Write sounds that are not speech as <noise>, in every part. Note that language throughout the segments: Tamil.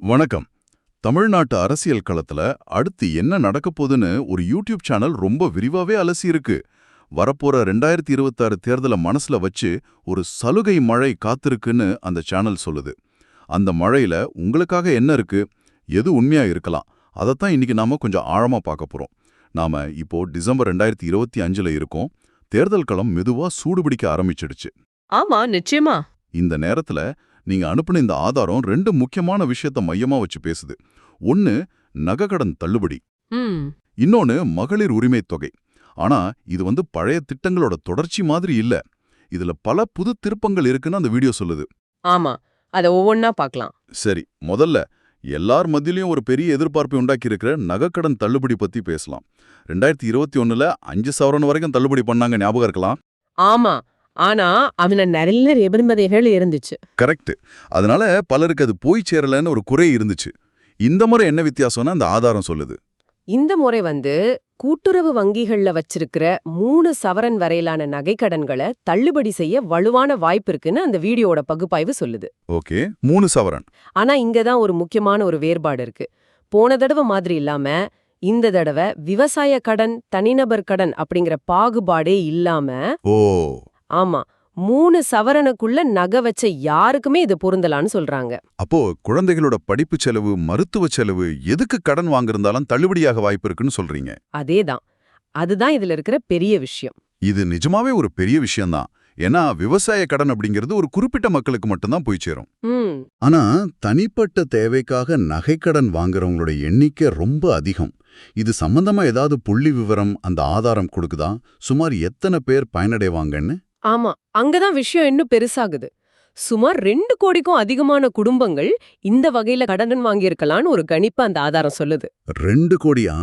வணக்கம். தமிழ்நாட்டு அரசியல் களத்துல அடுத்து என்ன நடக்க போகுதுன்னு ஒரு யூடியூப் சேனல் ரொம்ப விரிவாவே அலசி இருக்கு. வரப்போற ரெண்டாயிரத்தி இருபத்தாறு தேர்தலை மனசுல வச்சு ஒரு சலுகை மழை காத்திருக்குன்னு அந்த சேனல் சொல்லுது. அந்த மழையில உங்களுக்காக என்ன இருக்கு? எது உண்மையா இருக்கலாம்? அதைத்தான் இன்னைக்கு நாம கொஞ்சம் ஆழமா பார்க்க போறோம். நாம இப்போ டிசம்பர் ரெண்டாயிரத்தி இருபத்தி அஞ்சுல இருக்கோம். தேர்தல் களம் மெதுவா சூடுபிடிக்க ஆரம்பிச்சிடுச்சு. ஆமா நிச்சயமா. இந்த நேரத்துல நீங்க அனுப்புன இந்த ஆதாரம் ரெண்டு முக்கியமான விஷயத்த மையமா வச்சு பேசுது. ஒன்னு நகைக்கடன் தள்ளுபடி. இன்னொன்னு மகளிர் உரிமைத் தொகை. ஆனா இது வந்து பழைய திட்டங்களோட தொடர்ச்சி மாதிரி இல்ல. இதுல பல புது திருப்பங்கள் இருக்குன்னு அந்த வீடியோ சொல்லுது. ஆமா. அத ஒவ்வொன்னா பார்க்கலாம் சரி முதல்ல எல்லார் மத்தியிலயும் ஒரு பெரிய எதிர்பார்ப்பை உண்டாக்கி இருக்கிற நகைக்கடன் தள்ளுபடி பத்தி பேசலாம். ரெண்டாயிரத்தி இருபத்தி ஒண்ணுல அஞ்சு சவரன் வரைக்கும் தள்ளுபடி பண்ணாங்க ஞாபகம் இருக்கலாம்? ஆமா. ஆனா அவன நிறைய நிபந்தனைகள் இருந்துச்சு. கரெக்ட் அதனால பலருக்கு அது போய் சேரலன்னு ஒரு குறை இருந்துச்சு. இந்த முறை என்ன வித்தியாசம்னு அந்த ஆதாரம் சொல்லுது. இந்த முறை வந்து கூட்டுறவு வங்கிகள்ல வச்சிருக்கிற மூணு சவரன் வரையிலான நகைக்கடன்களை தள்ளுபடி செய்ய வலுவான வாய்ப்பு இருக்குன்னு அந்த வீடியோட பகுப்பாய்வு சொல்லுது. ஓகே. மூணு சவரன். ஆனா இங்க தான் ஒரு முக்கியமான ஒரு வேறுபாடு இருக்கு. போன தடவை மாதிரி இல்லாம இந்த தடவை விவசாய கடன் தனிநபர் கடன் அப்படிங்கிற பாகுபாடே இல்லாம ஓ. ஆமா மூணு சவரனுக்குள்ள நகை வச்ச யாருக்குமே இது பொருந்தலான்னு சொல்றாங்க. அப்போ குழந்தைகளோட படிப்பு செலவு மருத்துவ செலவு எதுக்கு கடன் வாங்கியிருந்தாலும் தள்ளுபடியாக வாய்ப்பு இருக்குன்னு சொல்றீங்க? அதேதான். அதுதான் இதுல இருக்கிற பெரிய விஷயம். இது நிஜமாவே ஒரு பெரிய விஷயம்தான். ஏன்னா விவசாய கடன் அப்படிங்கிறது ஒரு குறிப்பிட்ட மக்களுக்கு மட்டும்தான் போய் சேரும். ஆனா தனிப்பட்ட தேவைக்காக நகைக்கடன் வாங்குறவங்களோட எண்ணிக்கை ரொம்ப அதிகம். இது சம்பந்தமா ஏதாவது புள்ளி விவரம் அந்த ஆதாரம் கொடுக்குதா? சுமார் எத்தனை பேர் பயனடைவாங்கன்னு? ஆமா அங்கதான் விஷயம் இன்னும் பெருசாகுது. சுமார் ரெண்டு கோடிக்கும் அதிகமான குடும்பங்கள் இந்த வகையில கடன் வாங்கியிருக்கலாம்னு ஒரு கணிப்பு அந்த ஆதாரம் சொல்லுது. ரெண்டு கோடியா?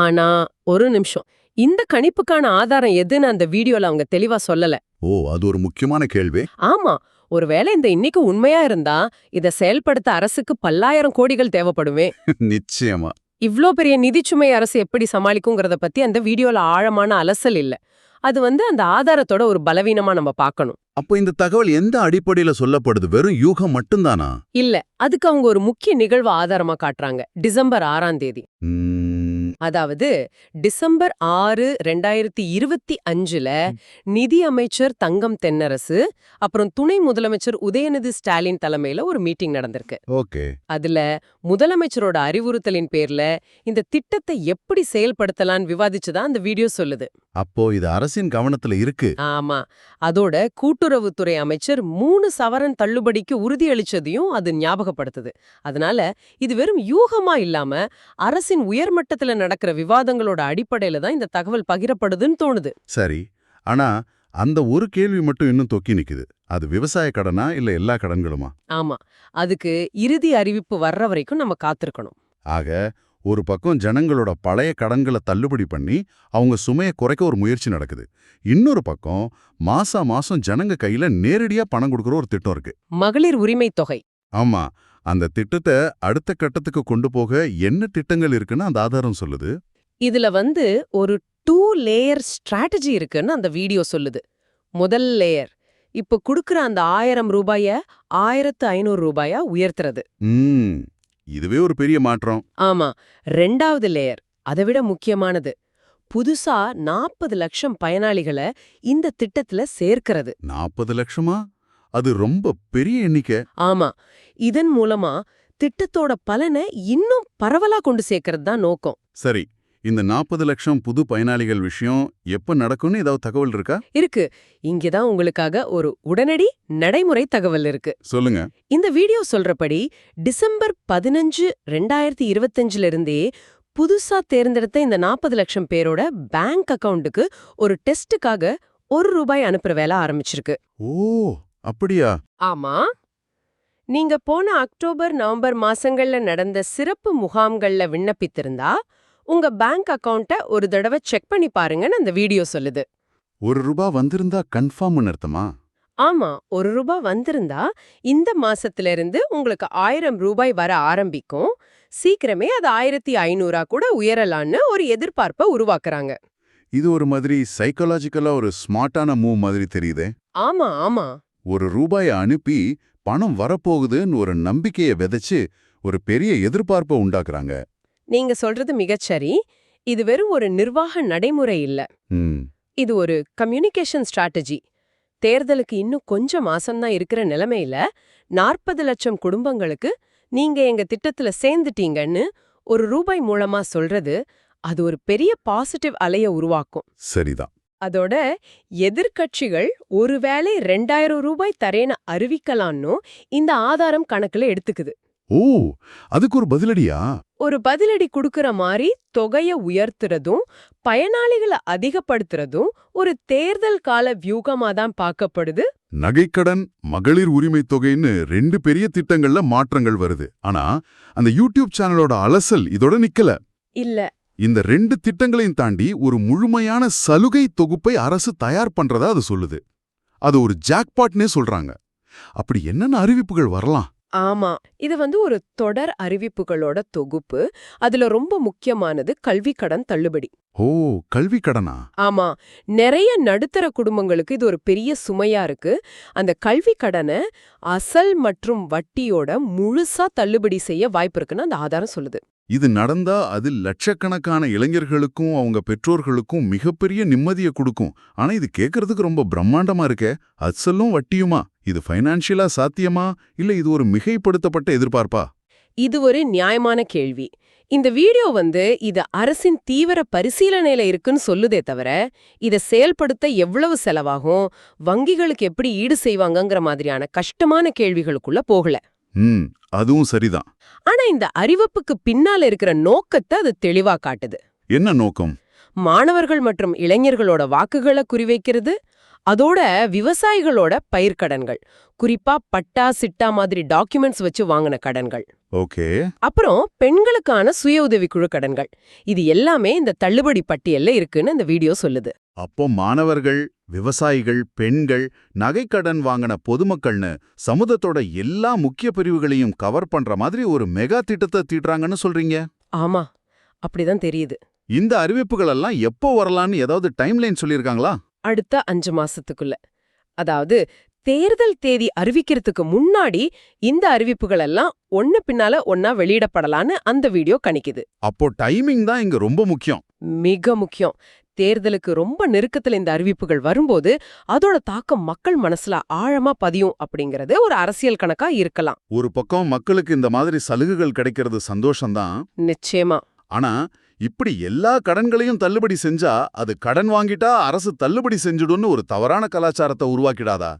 ஆனா ஒரு நிமிஷம். இந்த கணிப்புக்கான ஆதாரம் எதுன்னு அந்த வீடியோல அவங்க தெளிவா சொல்லல. ஓ அது ஒரு முக்கியமான கேள்வி. ஆமா ஒருவேளை இந்த இன்னைக்கு உண்மையா இருந்தா இத செயல்படுத்த அரசுக்கு பல்லாயிரம் கோடிகள் தேவைப்படுமே. <laughs> நிச்சயமா. இவ்ளோ பெரிய நிதிச்சுமை அரசு எப்படி சமாளிக்குங்கிறத பத்தி அந்த வீடியோல ஆழமான அலசல் இல்ல. அது வந்து அந்த ஆதாரத்தோட ஒரு பலவீனமா நம்ம பார்க்கணும். அப்போ இந்த தகவல் எந்த அடிப்படையில சொல்லப்படுது? வெறும் யூகம் மட்டும்தானா? இல்ல அதுக்கு அவங்க ஒரு முக்கிய நிகழ்வு ஆதாரமா காட்டுறாங்க. டிசம்பர் ஆறாம் தேதி. அதாவது டிசம்பர் ஆறு ரெண்டாயிரத்தி இருபத்தி அஞ்சுல நிதி அமைச்சர் தங்கம் தென்னரசு அப்புறம் துணை முதலமைச்சர் உதயநிதி ஸ்டாலின் தலைமையில ஒரு மீட்டிங் நடந்திருக்கு. ஓகே. அதுல முதலமைச்சரோட அறிவுறுத்தலின் பேர்ல இந்த திட்டத்தை எப்படி செயல்படுத்தலாம்னு விவாதிச்சுதா அந்த வீடியோ சொல்லுது. அப்போ இது அரசின் கவனத்துல இருக்கு. ஆமா. அதோட கூட்டுறவுத்துறை அமைச்சர் மூணு சவரன் தள்ளுபடிக்கு உறுதியளிச்சதையும் அது ஞாபகப்படுத்துது. அதனால இது வெறும் யூகமா இல்லாம அரசின் உயர்மட்டத்துல நடக்கிற விவாதங்களோட அடிப்படையில தான் இந்த தகவல் பகிரப்படுதுன்னு தோணுது. சரி. ஆனா அந்த ஒரு கேள்வி மட்டும் இன்னும் தொக்கி நிக்குது. அது விவசாய கடனா இல்ல எல்லா கடன்களுமா? ஆமா. அதுக்கு இறுதி அறிவிப்பு வர்ற வரைக்கும் நம்ம காத்திருக்கணும். ஆக ஒரு பக்கம் ஜனங்களோட பழைய கடன்களை தள்ளுபடி பண்ணி அவங்க சுமையை குறைக்க ஒரு முயற்சி நடக்குது. இன்னொரு பக்கம் மாசா மாசம் ஜனங்க கையில நேரடியா பணம் கொடுக்குற ஒரு திட்டம் இருக்கு. மகளிர் உரிமை தொகை. ஆமா. அந்த திட்டத்தை அடுத்த கட்டத்துக்கு கொண்டு போக என்ன திட்டங்கள் இருக்குன்னு அந்த ஆதாரம் சொல்லுது. இதுல வந்து ஒரு டூ லேயர் ஸ்ட்ராட்டஜி இருக்குன்னு அந்த வீடியோ சொல்லுது. முதல் லேயர் இப்ப குடுக்கற அந்த ஆயிரம் ரூபாய ஆயிரத்து ஐநூறு ரூபாயா உயர்த்துறது. இதுவே ஒரு பெரிய மாற்றம். ஆமா ரெண்டாவது லேயர் அதை விட முக்கியமானது புதுசா நாற்பது லட்சம் பயனாளிகளை இந்த திட்டத்துல சேர்க்கிறது. நாற்பது லட்சமா? அது ரொம்ப பெரிய எண்ணிக்கை. ஆமா. இதன் மூலமா திட்டத்தோட பலனை இன்னும் பரவலா கொண்டு சேர்க்கறது தான் நோக்கம். சரி இந்த நாற்பது லட்சம் புது பயனாளிகள் விஷயம் எப்ப நடக்கும்னு ஏதாவது தகவல் இருக்கா? இருக்கு. இங்கதான் உங்களுக்காக ஒரு உடனடி நடைமுறை தகவல் இருக்கு. சொல்லுங்க. இந்த வீடியோ சொல்றபடி டிசம்பர் பதினஞ்சு ரெண்டாயிரத்தி இருபத்தஞ்சுல இருந்தே புதுசா தேர்ந்தெடுத்த இந்த நாற்பது லட்சம் பேரோட பேங்க் அக்கவுண்ட்டுக்கு ஒரு டெஸ்டுக்காக ஒரு ரூபாய் அனுப்புற வேலை ஆரம்பிச்சிருக்கு. ஓ! அப்படியா? ஆமா. நீங்க போன அக்டோபர் நவம்பர் மாசங்கள்ல நடந்த சிறப்பு முகாம்கள்ல விண்ணப்பித்திருந்தா உங்க பேங்க் அக்கவுண்ட்ட ஒரு தடவை செக் பண்ணி பாருங்கன்னு அந்த வீடியோ சொல்லுது. ஒரு ரூபா வந்திருந்தா கன்ஃபார்ம் அர்த்தமா? ஆமா ஒரு ரூபாய் வந்திருந்தா இந்த மாசத்துல இருந்து உங்களுக்கு ஆயிரம் ரூபாய் வர ஆரம்பிக்கும். சீக்கிரமே அது ஆயிரத்தி ஐநூறா கூட உயரலான்னு ஒரு எதிர்பார்ப்பை உருவாக்குறாங்க. இது ஒரு மாதிரி சைக்காலஜிக்கலா ஒரு ஸ்மார்ட்டான மூவ் மாதிரி தெரியுதே. ஆமா ஆமா. ஒரு ரூபாயை அனுப்பி பணம் வரப்போகுதுன்னு ஒரு நம்பிக்கையை விதைச்சு ஒரு பெரிய எதிர்பார்ப்பை உண்டாக்குறாங்க. நீங்க சொல்றது மிகச்சரி. இது வெறும் ஒரு நிர்வாக நடைமுறை இல்ல. இது ஒரு கம்யூனிகேஷன் ஸ்ட்ராட்டஜி தேர்தலுக்கு இன்னும் கொஞ்சம் மாசம்தான் இருக்கிற நிலைமையில நாற்பது லட்சம் குடும்பங்களுக்கு நீங்க எங்க திட்டத்துல சேர்ந்துட்டீங்கன்னு ஒரு ரூபாய் மூலமா சொல்றது அது ஒரு பெரிய பாசிட்டிவ் அலைய உருவாக்கும். சரிதான். அதோட எதிர்க்கட்சிகள் ஒருவேளை ரெண்டாயிரம் ரூபாய் தரேன்னு அறிவிக்கலான்னு இந்த ஆதாரம் கணக்குல எடுத்துக்குது. ஓ அதுக்கு ஒரு பதிலடியா? ஒரு பதிலடி குடுக்கற மாதிரி தொகைய உயர்த்துறதும் பயனாளிகளை அதிகப்படுத்துறதும் ஒரு தேர்தல் கால வியூகமா தான் பார்க்கப்படுது. நகைக்கடன் மகளிர் உரிமை தொகைன்னு ரெண்டு பெரிய திட்டங்கள்ல மாற்றங்கள் வருது. ஆனா அந்த யூடியூப் சேனலோட அலசல் இதோட நிக்கல. இல்ல இந்த ரெண்டு திட்டங்களையும் தாண்டி ஒரு முழுமையான சலுகை தொகுப்பை அரசு தயார் பண்றதா அது சொல்லுது. அது ஒரு ஜாக்பாட்னே சொல்றாங்க. அப்படி என்னென்ன அறிவிப்புகள் வரலாம்? ஆமா இது வந்து ஒரு தொடர் அறிவிப்புகளோட தொகுப்பு. அதுல ரொம்ப முக்கியமானது கல்வி கடன் தள்ளுபடி. ஓ கல்வி கடனா? ஆமா நிறைய நடுத்தர குடும்பங்களுக்கு இது ஒரு பெரிய சுமையா இருக்கு. அந்த கல்வி கடனை அசல் மற்றும் வட்டியோட முழுசா தள்ளுபடி செய்ய வாய்ப்பு இருக்குன்னு அந்த ஆதாரம் சொல்லுது. இது நடந்தா அது லட்சக்கணக்கான இளைஞர்களுக்கும் அவங்க பெற்றோர்களுக்கும் மிகப்பெரிய நிம்மதியை கொடுக்கும். ஆனா இது கேட்கறதுக்கு ரொம்ப பிரம்மாண்டமா இருக்க. அசலும் வட்டியுமா? இது ஃபைனான்ஷியலா சாத்தியமா? இல்ல இது ஒரு மிகைப்படுத்தப்பட்ட எதிர்பார்ப்பா? இது ஒரு நியாயமான கேள்வி. இந்த வீடியோ வந்து இது அரசின் தீவிர பரிசீலனையில இருக்குன்னு சொல்லுதே தவிர இத செயல்படுத்த எவ்வளவு செலவாகும்? வங்கிகளுக்கு எப்படி ஈடு செய்வாங்கங்கிற மாதிரியான கஷ்டமான கேள்விகளுக்குள்ள போகல. ம் அதுவும் சரிதான். ஆனா இந்த அறிவிப்புக்கு பின்னால இருக்கிற நோக்கத்தை அது தெளிவா காட்டுது. என்ன நோக்கம்? மாணவர்கள் மற்றும் இளைஞர்களோட வாக்குகளை குறிவைக்கிறது அதோட விவசாயிகளோட பயிர்க்கடன்கள் குறிப்பா பட்டா சிட்டா மாதிரி டாக்குமெண்ட்ஸ் வச்சு வாங்கின கடன்கள். ஓகே. அப்புறம் பெண்களுக்கான சுய உதவிக்குழு கடன்கள். இது எல்லாமே இந்த தள்ளுபடி பட்டியல்ல இருக்குன்னு இந்த வீடியோ சொல்லுது. அப்போ மாணவர்கள் விவசாயிகள் பெண்கள் நகைக்கடன் வாங்கின பொதுமக்கள்னு சமுதாயத்தோட எல்லா முக்கிய பிரிவுகளையும் கவர் பண்ற மாதிரி ஒரு மெகா திட்டத்தை தீட்டுறாங்கன்னு சொல்றீங்க? ஆமா. அப்படிதான் தெரியுது. இந்த அறிவிப்புகள் எல்லாம் எப்போ வரலான்னு ஏதாவது டைம்லைன் சொல்லியிருக்காங்களா? அடுத்த அஞ்சு மாசத்துக்குள்ள. அதாவது தேர்தல் தேதி அறிவிக்கிறதுக்கு முன்னாடி இந்த அறிவிப்புகள் எல்லாம் ஒண்ணு பின்னால ஒன்னா வெளியிடப்படலான்னு அந்த வீடியோ கணிக்குது. அப்போ டைமிங் தான் இங்க ரொம்ப முக்கியம். மிக முக்கியம். தேர்தலுக்கு ரொம்ப நெருக்கத்துல இந்த அறிவிப்புகள் வரும்போது அதோட தாக்கம் மக்கள் மனசுல ஆழமா பதியும் அப்படிங்கறது ஒரு அரசியல் கணக்கா இருக்கலாம். ஒரு பக்கம் மக்களுக்கு இந்த மாதிரி சலுகைகள் கிடைக்கிறது சந்தோஷம்தான். நிச்சயமா. ஆனா இப்படி எல்லா கடன்களையும் தள்ளுபடி செஞ்சா அது கடன் வாங்கிட்டா அரசு தள்ளுபடி செஞ்சுடும்னு ஒரு தவறான கலாச்சாரத்தை உருவாக்கிடாதா?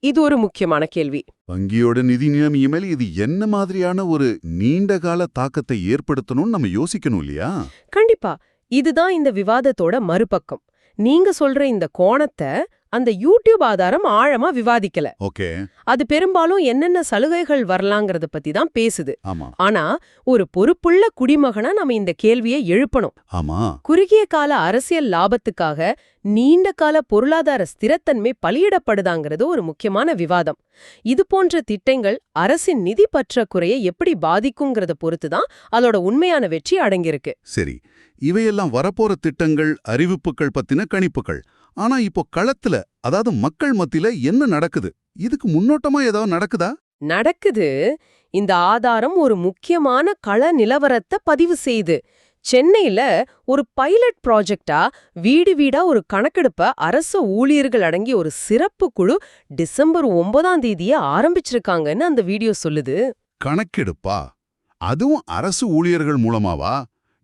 இது ஒரு முக்கியமான கேள்வி. வங்கியோட நிதி நிலைமையிமேல் இது என்ன மாதிரியான ஒரு நீண்ட கால தாக்கத்தை ஏற்படுத்தணும்னு நம்ம யோசிக்கணும் இல்லையா? கண்டிப்பா. இதுதான் இந்த விவாதத்தோட மறுபக்கம். நீங்க சொல்ற இந்த கோணத்தை அந்த யூடியூப் ஆதாரம் ஆழமா விவாதிக்கல. ஓகே. அது பெரும்பாலும் என்னென்ன சலுகைகள் வரலாங்கிறத பத்தி தான் பேசுது. ஆனா ஒரு பொறுப்புள்ள குடிமகனா நம்ம இந்த கேள்வியை எழுப்பணும். ஆமா. குறுகிய கால அரசியல் லாபத்துக்காக நீண்ட கால பொருளாதார ஸ்திரத்தன்மை பலியிடப்படுதாங்கிறது ஒரு முக்கியமான விவாதம். இது போன்ற திட்டங்கள் அரசின் நிதி பற்றாக்குறையை எப்படி பாதிக்குங்கிறத பொறுத்துதான் அதோட உண்மையான வெற்றி அடங்கியிருக்கு. சரி. இவையெல்லாம் வரப்போற திட்டங்கள் அறிவிப்புகள் பத்தின கணிப்புகள். ஆனா இப்போ களத்துல அதாவது மக்கள் மத்தியில என்ன நடக்குது? இதுக்கு முன்னோட்டமா ஏதாவது நடக்குதா? நடக்குது. இந்த ஆதாரம் ஒரு முக்கியமான கள நிலவரத்தை பதிவு செய்து. சென்னையில ஒரு பைலட் ப்ராஜெக்டா வீடு வீடா ஒரு கணக்கெடுப்ப அரசு ஊழியர்கள் அடங்கிய ஒரு சிறப்பு குழு டிசம்பர் ஒன்பதாம் தேதியே ஆரம்பிச்சிருக்காங்கன்னு அந்த வீடியோ சொல்லுது. கணக்கெடுப்பா? அதுவும் அரசு ஊழியர்கள் மூலமாவா?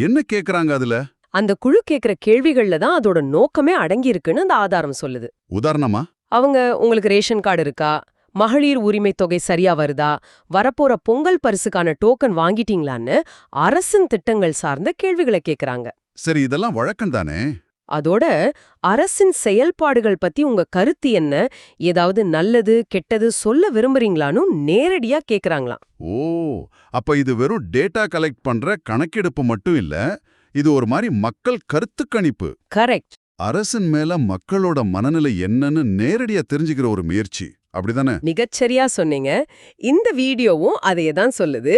என்ன கேக்குறாங்க அதுல? அந்த குழு கேக்குற கேள்விகள்ல தான் அதோட நோக்கமே அடங்கியிருக்குன்னு அந்த ஆதாரம் சொல்லுது. உதாரணமா? அவங்க உங்களுக்கு ரேஷன் கார்டு இருக்கா? மகளிர் உரிமை தொகை சரியா வருதா? வரப்போற பொங்கல் பரிசுக்கான டோக்கன் வாங்கிட்டீங்களான்னு அரசின் திட்டங்கள் சார்ந்த கேள்விகளை கேக்குறாங்க. சரி இதெல்லாம் வழக்கம் தானே அதோட அரசின் செயல்பாடுகள் பத்தி உங்க கருத்து என்ன? ஏதாவது நல்லது கெட்டது சொல்ல விரும்புறீங்களான்னு நேரடியா கேக்குறாங்களாம். ஓ அப்ப இது வெறும் டேட்டா கலெக்ட் பண்ற கணக்கெடுப்பு மட்டும் இல்ல இது ஒரு மாதிரி மக்கள் கருத்து கணிப்பு. கரெக்ட். அரசின் மேல மக்களோட மனநிலை என்னன்னு நேரடியா தெரிஞ்சுக்கிற ஒரு முயற்சி. அப்படிதானே? மிகச்சரியா சொன்னீங்க. இந்த வீடியோவும் அதையே தான் சொல்லுது.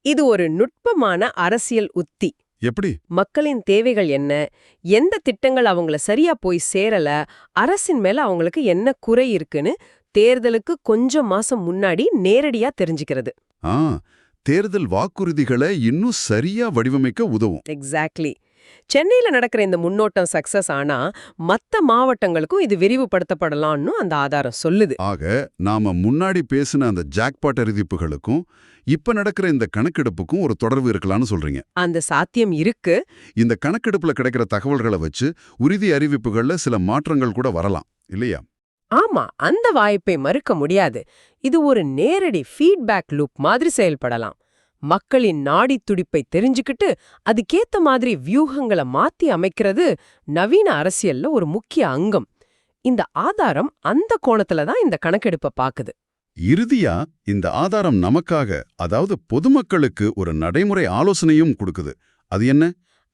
இது ஒரு நுட்பமான அரசியல் உத்தி. எப்படி? மக்களின் தேவைகள் என்ன? எந்த திட்டங்கள் அவங்கள சரியா போய் சேரல? அரசின் மேல அவங்களுக்கு என்ன குறை இருக்குன்னு தேர்தலுக்கு கொஞ்சம் மாசம் முன்னாடி நேரடியா தெரிஞ்சுக்கிறது. ஆ தேர்தல் வாக்குறுதிகளை இன்னும் சரியா வடிவமைக்க உதவும். எக்ஸாக்ட்லி சென்னையில நடக்கிற இந்த முன்னோட்டம் சக்சஸ் ஆனா மத்த மாவட்டங்களுக்கும் இது விரிவுபடுத்தப்படலாம்னு அந்த ஆதாரம் சொல்லுது. ஆக நாம முன்னாடி பேசின அந்த ஜாக்பாட் அறிவிப்புகளுக்கும் இப்ப நடக்கிற இந்த கணக்கெடுப்புக்கும் ஒரு தொடர்பு இருக்கலாம்னு சொல்றீங்க. அந்த சாத்தியம் இருக்கு. இந்த கணக்கெடுப்புல கிடைக்கிற தகவல்களை வச்சு உறுதி அறிவிப்புகள்ல சில மாற்றங்கள் கூட வரலாம் இல்லையா? ஆமா அந்த வாய்ப்பை மறுக்க முடியாது. இது ஒரு நேரடி ஃபீட்பேக் லூப் மாதிரி செயல்படலாம். மக்களின் நாடி துடிப்பை தெரிஞ்சுக்கிட்டு அதுக்கேத்த மாதிரி வியூகங்களை மாத்தி அமைக்கிறது நவீன அரசியல்ல ஒரு முக்கிய அங்கம். இந்த ஆதாரம் அந்த கோணத்துல தான் இந்த கணக்கெடுப்பை பாக்குது இறுதியா இந்த ஆதாரம் நமக்காக அதாவது பொதுமக்களுக்கு ஒரு நடைமுறை ஆலோசனையும் கொடுக்குது. அது என்ன?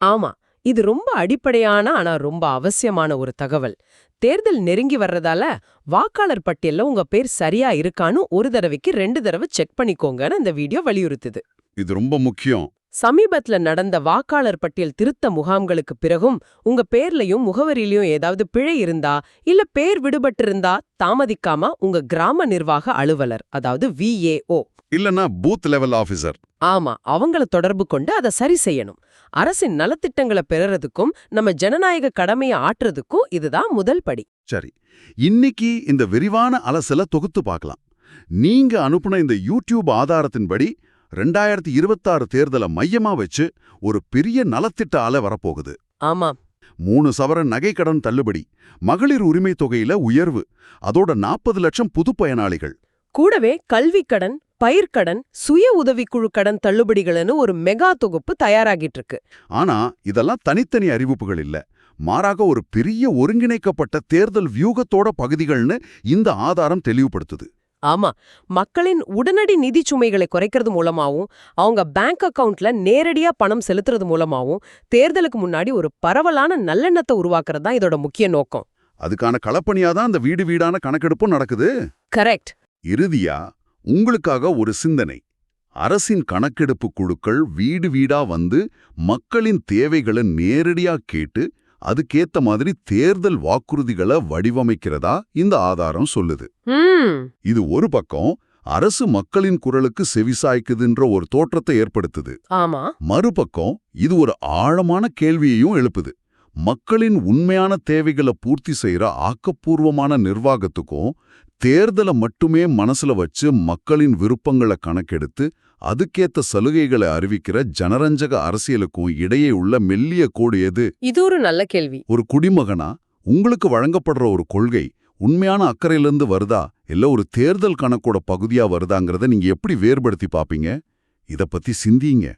ஆமா இது ரொம்ப அடிப்படையான ஆனா ரொம்ப அவசியமான ஒரு தகவல். தேர்தல் நெருங்கி வர்றதால வாக்காளர் பட்டியல்ல உங்க பேர் சரியா இருக்கான்னு ஒரு தடவைக்கு ரெண்டு தடவை செக் பண்ணிக்கோங்கன்னு இந்த வீடியோ வலியுறுத்துது. இது ரொம்ப முக்கியம். சமீபத்துல நடந்த வாக்காளர் பட்டியல் திருத்த முகாம்களுக்கு பிறகும் உங்க பேர்லயும் முகவரியிலயும் ஏதாவது பிழை இருந்தா இல்ல பேர் விடுபட்டிருந்தா தாமதிக்காம உங்க கிராம நிர்வாக அலுவலர் அதாவது விஏஓ இல்லனா பூத் லெவல் ஆபீசர் ஆமா அவங்கள தொடர்பு கொண்டு அதை சரி செய்யணும். அரசின் நலத்திட்டங்களை பெறறதுக்கும் நம்ம ஜனநாயக கடமையை ஆற்றுறதுக்கும் இதுதான் முதல் படி. சரி இன்னைக்கு இந்த விரிவான அலசல தொகுத்து பார்க்கலாம் நீங்க அனுப்புன இந்த யூடியூப் ஆதாரத்தின்படி ரெண்டாயிரத்தி இருபத்தாறு தேர்தலை மையமா வச்சு ஒரு பெரிய நலத்திட்ட அலை வரப்போகுது. ஆமாம் மூணு சவரன் நகைக்கடன் தள்ளுபடி மகளிர் உரிமை தொகையில உயர்வு அதோட நாற்பது லட்சம் புது பயனாளிகள். கூடவே கல்விக்கடன் பயிர்க்கடன் சுய உதவிக்குழு கடன் தள்ளுபடிகள்னு ஒரு மெகா தொகுப்பு தயாராகிட்டு இருக்கு ஆனா இதெல்லாம் தனித்தனி அறிவிப்புகள் இல்ல. மாறாக ஒரு பெரிய ஒருங்கிணைக்கப்பட்ட தேர்தல் வியூகத்தோட பகுதிகள்னு இந்த ஆதாரம் தெளிவுபடுத்துது. ஆமா மக்களின் உடனடி நிதி சுமைகளை குறைக்கிறது மூலமாவும் அவங்க பேங்க் அக்கவுண்ட்ல நேரடியா பணம் செலுத்துறது மூலமாவும் தேர்தலுக்கு முன்னாடி ஒரு பரவலான நல்லெண்ணத்தை உருவாக்குறது தான் இதோட முக்கிய நோக்கம். அதுக்கான களப்பணியா தான் அந்த வீடு வீடான கணக்கெடுப்பும் நடக்குது? கரெக்ட். இறுதியா உங்களுக்காக ஒரு சிந்தனை. அரசின் கணக்கெடுப்பு குழுக்கள் வீடு வீடா வந்து மக்களின் தேவைகளை நேரடியா கேட்டு அதுக்கேத்த மாதிரி தேர்தல் வாக்குறுதிகளை வடிவமைக்கிறதா இந்த ஆதாரம் சொல்லுது. இது ஒரு பக்கம் அரசு மக்களின் குரலுக்கு செவிசாய்க்குதுன்ற ஒரு தோற்றத்தை ஏற்படுத்துது. ஆமா. மறுபக்கம் இது ஒரு ஆழமான கேள்வியையும் எழுப்புது. மக்களின் உண்மையான தேவைகளை பூர்த்தி செய்யற ஆக்கப்பூர்வமான நிர்வாகத்துக்கும் தேர்தலை மட்டுமே மனசுல வச்சு மக்களின் விருப்பங்களை கணக்கெடுத்து அதுக்கேத்த சலுகைகளை அறிவிக்கிற ஜனரஞ்சக அரசியலுக்கும் இடையே உள்ள மெல்லிய கோடு எது? இது ஒரு நல்ல கேள்வி. ஒரு குடிமகனா? உங்களுக்கு வழங்கப்படுற ஒரு கொள்கை உண்மையான அக்கறையிலிருந்து வருதா? இல்ல ஒரு தேர்தல் கணக்கோட பகுதியா வருதாங்கிறத நீங்க எப்படி வேறுபடுத்தி பாப்பீங்க இத பத்தி சிந்திங்க.